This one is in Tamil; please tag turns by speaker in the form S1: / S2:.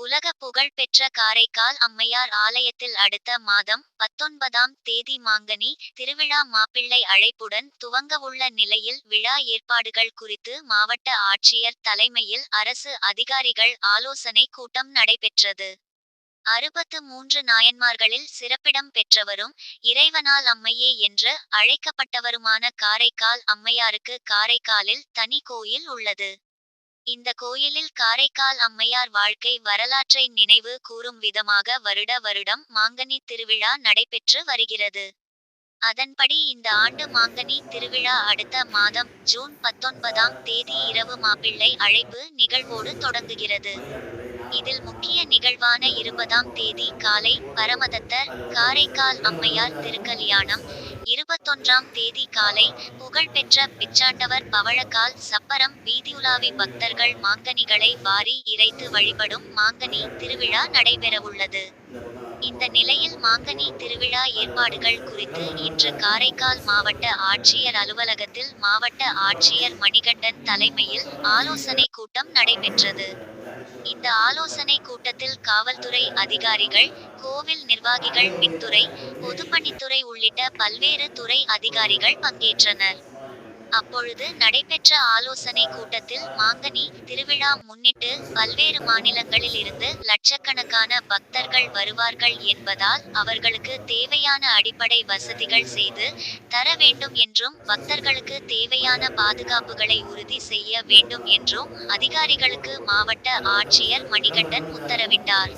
S1: உலக புகழ் பெற்ற காரைக்கால் அம்மையார் ஆலயத்தில் அடுத்த மாதம் பத்தொன்பதாம் தேதி மாங்கனி திருவிழா மாப்பிள்ளை அழைப்புடன் துவங்கவுள்ள நிலையில் விழா ஏற்பாடுகள் குறித்து மாவட்ட ஆட்சியர் தலைமையில் அரசு அதிகாரிகள் ஆலோசனை கூட்டம் நடைபெற்றது. அறுபத்து மூன்று நாயன்மார்களில் சிறப்பிடம் பெற்றவரும் இறைவனால் அம்மையே என்று அழைக்கப்பட்டவருமான காரைக்கால் அம்மையாருக்கு காரைக்காலில் தனி கோயில் உள்ளது. இந்த கோயிலில் காரைக்கால் அம்மையார் வாழ்க்கை வரலாற்றை நினைவு கூறும் விதமாக வருட வருடம் மாங்கனி திருவிழா நடைபெற்று வருகிறது. அதன்படி இந்த ஆண்டு மாங்கனி திருவிழா அடுத்த மாதம் ஜூன் பத்தொன்பதாம் தேதி இரவு மாப்பிள்ளை அழைப்பு நிகழ்வோடு தொடங்குகிறது. இதில் முக்கிய நிகழ்வான இருபதாம் தேதி காலை பரமதத்தர் காரைக்கால் அம்மையார் திருக்கல்யாணம் இருபத்தொன்றாம் தேதி காலை புகழ்பெற்ற பிச்சாண்டவர் பவழக்கால் சப்பரம் வீதியுலாவி பக்தர்கள் மாங்கனிகளை வாரி இறைத்து வழிபடும் மாங்கனி திருவிழா நடைபெறவுள்ளது. இந்த நிலையில் மாங்கனி திருவிழா ஏற்பாடுகள் குறித்து இன்று காரைக்கால் மாவட்ட ஆட்சியர் அலுவலகத்தில் மாவட்ட ஆட்சியர் மணிகண்டன் தலைமையில் ஆலோசனை கூட்டம் நடைபெற்றது. இந்த ஆலோசனை கூட்டத்தில் காவல்துறை அதிகாரிகள் கோவில் நிர்வாகிகள் மின்துறை பொதுப்பணித்துறை உள்ளிட்ட பல்வேறு துறை அதிகாரிகள் பங்கேற்றனர். அப்பொழுது நடைபெற்ற ஆலோசனை கூட்டத்தில் மாங்கனி திருவிழா முன்னிட்டு பல்வேறு மாநிலங்களில் இருந்து லட்சக்கணக்கான பக்தர்கள் வருவார்கள் என்பதால் அவர்களுக்கு தேவையான அடிப்படை வசதிகள் செய்து தர வேண்டும் என்றும் பக்தர்களுக்கு தேவையான பாதுகாப்புகளை உறுதி செய்ய வேண்டும் என்றும் அதிகாரிகளுக்கு மாவட்ட ஆட்சியர் மணிகண்டன் உத்தரவிட்டார்.